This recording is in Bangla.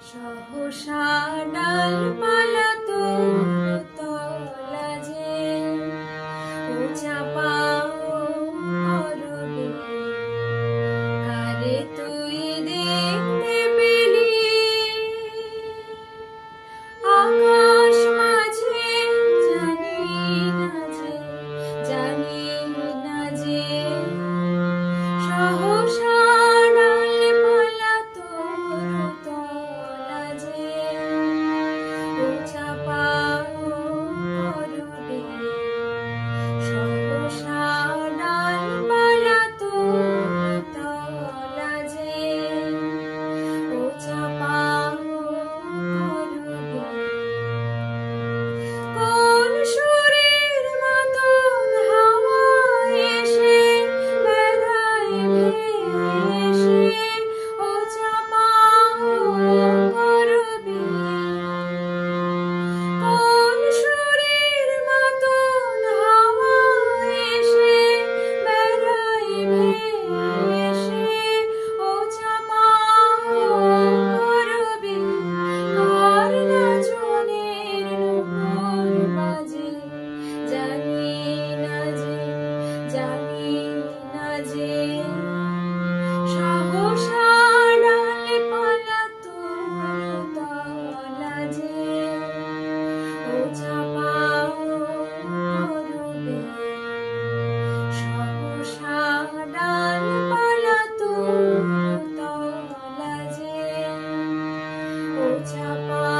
সহসা ডালপালা তলা যে চাপা 加巴